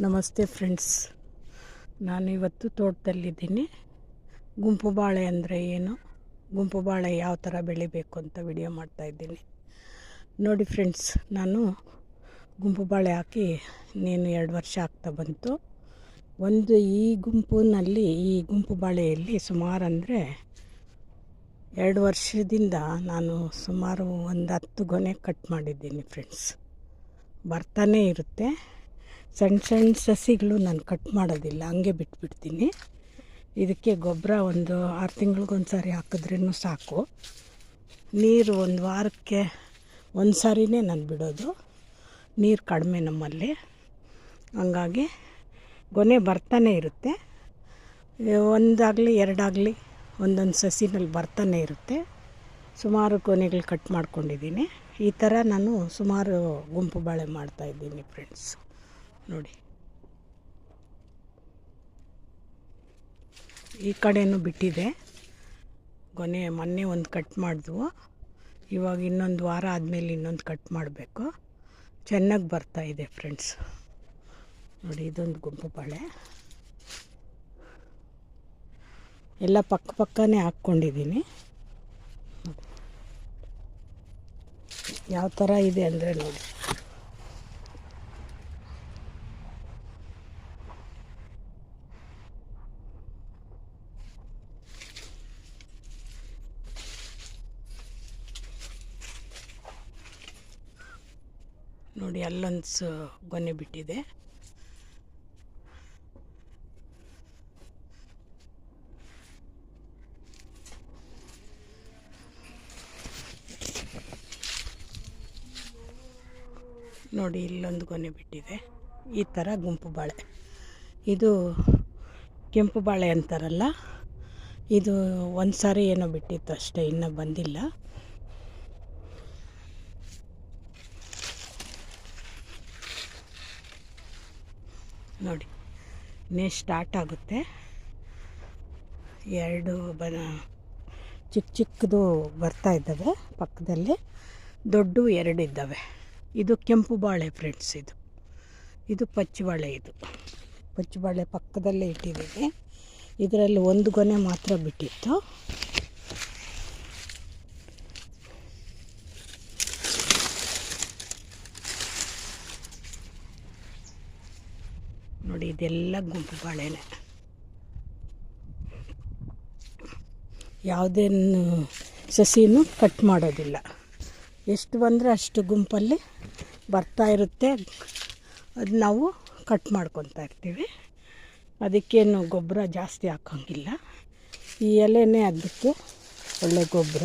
ನಮಸ್ತೆ ಫ್ರೆಂಡ್ಸ್. ನಾನು ಇವತ್ತು ತೋಟದಲ್ಲಿದ್ದೀನಿ. ಗುಂಪು ಬಾಳೆ ಅಂದರೆ ಏನು? ಗುಂಪು ಬಾಳೆ ಯಾವ ಥರ ಬೆಳಿಬೇಕು ಅಂತ ವಿಡಿಯೋ ಮಾಡ್ತಾಯಿದ್ದೀನಿ ನೋಡಿ ಫ್ರೆಂಡ್ಸ್, ನಾನು ಗುಂಪು ಬಾಳೆ ಹಾಕಿ ನೀನು ಎರಡು ವರ್ಷ ಆಗ್ತಾ ಬಂತು. ಒಂದು ಈ ಗುಂಪಿನಲ್ಲಿ, ಈ ಗುಂಪು ಬಾಳೆಯಲ್ಲಿ ಸುಮಾರು ಅಂದರೆ ಎರಡು ವರ್ಷದಿಂದ ನಾನು ಸುಮಾರು ಒಂದು ಹತ್ತು ಗೊನೆ ಕಟ್ ಮಾಡಿದ್ದೀನಿ ಫ್ರೆಂಡ್ಸ್. ಬರ್ತಾನೇ ಇರುತ್ತೆ. ಸಣ್ಣ ಸಣ್ಣ ಸಸಿಗಳು ನಾನು ಕಟ್ ಮಾಡೋದಿಲ್ಲ, ಹಂಗೆ ಬಿಟ್ಬಿಡ್ತೀನಿ. ಇದಕ್ಕೆ ಗೊಬ್ಬರ ಒಂದು ಆರು ತಿಂಗಳಿಗೊಂದು ಸಾರಿ ಹಾಕಿದ್ರೂ ಸಾಕು. ನೀರು ಒಂದು ವಾರಕ್ಕೆ ಒಂದು ಸಾರಿನೇ ನಾನು ಬಿಡೋದು. ನೀರು ಕಡಿಮೆ ನಮ್ಮಲ್ಲಿ. ಹಂಗಾಗಿ ಗೊನೆ ಬರ್ತಾನೆ ಇರುತ್ತೆ. ಒಂದಾಗಲಿ, ಎರಡಾಗಲಿ ಒಂದೊಂದು ಸಸಿನಲ್ಲಿ ಬರ್ತಾನೆ ಇರುತ್ತೆ. ಸುಮಾರು ಕೊನೆಗಳು ಕಟ್ ಮಾಡ್ಕೊಂಡಿದ್ದೀನಿ. ಈ ಥರ ನಾನು ಸುಮಾರು ಗುಂಪು ಬಾಳೆ ಮಾಡ್ತಾಯಿದ್ದೀನಿ ಫ್ರೆಂಡ್ಸ್ ನೋಡಿ. ಈ ಕಡೆಯೂ ಬಿಟ್ಟಿದೆ. ಕೊನೆ ಮೊನ್ನೆ ಒಂದು ಕಟ್ ಮಾಡಿದ್ವು. ಇವಾಗ ಇನ್ನೊಂದು ವಾರ ಆದಮೇಲೆ ಇನ್ನೊಂದು ಕಟ್ ಮಾಡಬೇಕು. ಚೆನ್ನಾಗಿ ಬರ್ತಾ ಇದೆ ಫ್ರೆಂಡ್ಸ್ ನೋಡಿ, ಇದೊಂದು ಗುಂಪು ಬಾಳೆ. ಎಲ್ಲ ಪಕ್ಕ ಪಕ್ಕನೇ ಹಾಕ್ಕೊಂಡಿದ್ದೀನಿ. ಯಾವ ಥರ ಇದೆ ಅಂದರೆ ನೋಡಿ. ನೋಡಿ, ಅಲ್ಲೊಂದು ಗೊನೆ ಬಿಟ್ಟಿದೆ. ನೋಡಿ, ಇಲ್ಲೊಂದು ಗೊನೆ ಬಿಟ್ಟಿದೆ. ಈ ಥರ ಗುಂಪು ಬಾಳೆ. ಇದು ಕೆಂಪು ಬಾಳೆ ಅಂತಾರಲ್ಲ, ಇದು ಒಂದು ಸಾರಿ ಏನೋ ಬಿಟ್ಟಿತ್ತು ಅಷ್ಟೇ, ಇನ್ನೂ ಬಂದಿಲ್ಲ. ನೋಡಿ ನೇ ಸ್ಟಾರ್ಟ್ ಆಗುತ್ತೆ. ಎರಡು ಬನ ಚಿಕ್ಕ ಚಿಕ್ಕದು ಬರ್ತಾ ಇದ್ದಾವೆ ಪಕ್ಕದಲ್ಲಿ. ದೊಡ್ಡ ಎರಡು ಇದ್ದಾವೆ. ಇದು ಕೆಂಪು ಬಾಳೆ ಫ್ರೆಂಡ್ಸ್ ಇದು. ಇದು ಪಚ್ಚು ಬಾಳೆ ಇದು. ಪಚ್ಚು ಬಾಳೆ ಪಕ್ಕದಲ್ಲೇ ಇಟ್ಟಿದ್ದೀವಿ. ಇದರಲ್ಲಿ ಒಂದು ಗೊನೆ ಮಾತ್ರ ಬಿಟ್ಟಿತ್ತು. ನೋಡಿ, ಇದೆಲ್ಲ ಗುಂಪು ಬಾಳೆನೆ. ಯಾವುದೇನು ಸಸಿನೂ ಕಟ್ ಮಾಡೋದಿಲ್ಲ. ಎಷ್ಟು ಬಂದರೆ ಅಷ್ಟು ಗುಂಪಲ್ಲಿ ಬರ್ತಾ ಇರುತ್ತೆ. ಅದು ನಾವು ಕಟ್ ಮಾಡ್ಕೊತಾ ಇರ್ತೀವಿ. ಅದಕ್ಕೇನು ಗೊಬ್ಬರ ಜಾಸ್ತಿ ಹಾಕೋಂಗಿಲ್ಲ. ಈ ಎಲೆನೇ ಅದಕ್ಕೆ ಒಳ್ಳೆ ಗೊಬ್ಬರ.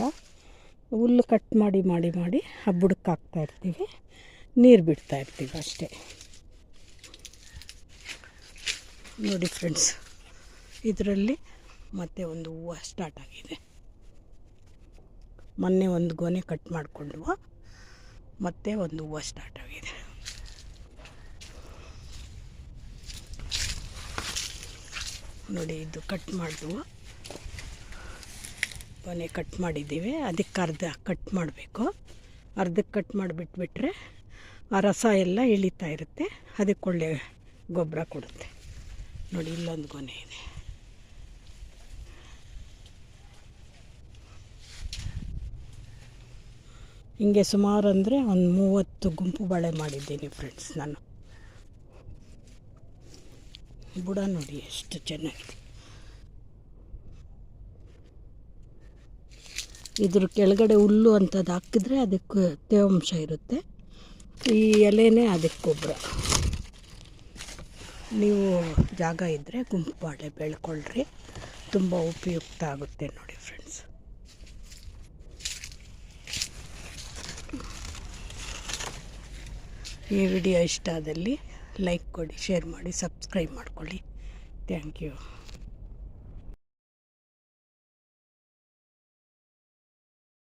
ಹುಲ್ಲು ಕಟ್ ಮಾಡಿ ಮಾಡಿ ಮಾಡಿ ಆ ಹಾಕ್ತಾಯಿರ್ತೀವಿ ನೀರು ಬಿಡ್ತಾ ಇರ್ತೀವಿ ಅಷ್ಟೇ. ನೋಡಿ ಫ್ರೆಂಡ್ಸ್ ಇದರಲ್ಲಿ ಮತ್ತೆ ಒಂದು ಹೂವು ಸ್ಟಾರ್ಟ್ ಆಗಿದೆ. ಮೊನ್ನೆ ಒಂದು ಗೊನೆ ಕಟ್ ಮಾಡಿಕೊಂಡ್ವು, ಮತ್ತೆ ಒಂದು ಹೂವು ಸ್ಟಾರ್ಟ್ ಆಗಿದೆ. ನೋಡಿ, ಇದು ಕಟ್ ಮಾಡಿದ್ವು. ಗೊನೆ ಕಟ್ ಮಾಡಿದ್ದೀವಿ. ಅದಕ್ಕೆ ಅರ್ಧ ಕಟ್ ಮಾಡಬೇಕು. ಅರ್ಧಕ್ಕೆ ಕಟ್ ಮಾಡಿಬಿಟ್ಬಿಟ್ರೆ ಆ ರಸ ಎಲ್ಲ ಇಳಿತಾ ಇರುತ್ತೆ. ಅದಕ್ಕೆ ಒಳ್ಳೆ ಗೊಬ್ಬರ ಕೊಡುತ್ತೆ. ನೋಡಿ, ಇಲ್ಲೊಂದು ಕೊನೆ ಇದೆ. ಹಿಂಗೆ ಸುಮಾರು ಅಂದರೆ ಒಂದು ಮೂವತ್ತು ಗುಂಪು ಬಳೆ ಮಾಡಿದ್ದೀನಿ ಫ್ರೆಂಡ್ಸ್ ನಾನು. ಬುಡ ನೋಡಿ, ಎಷ್ಟು ಚೆನ್ನಾಗಿದೆ. ಇದ್ರ ಕೆಳಗಡೆ ಹುಲ್ಲು ಅಂಥದ್ದು ಹಾಕಿದ್ರೆ ಅದಕ್ಕೆ ತೇವಾಂಶ ಇರುತ್ತೆ. ಈ ಎಲೆನೇ ಅದಕ್ಕೆ ಗೊಬ್ಬರ. ನೀವು ಜಾಗ ಇದ್ದರೆ ಗುಂಪು ಬಾಳೆ ಬೆಳ್ಕೊಳ್ರಿ ತುಂಬ ಉಪಯುಕ್ತ ಆಗುತ್ತೆ ನೋಡಿ ಫ್ರೆಂಡ್ಸ್. ಈ ವಿಡಿಯೋ ಇಷ್ಟ ಆದಲ್ಲಿ ಲೈಕ್ ಕೊಡಿ, ಶೇರ್ ಮಾಡಿ, ಸಬ್ಸ್ಕ್ರೈಬ್ ಮಾಡ್ಕೊಳ್ಳಿ. Thank you.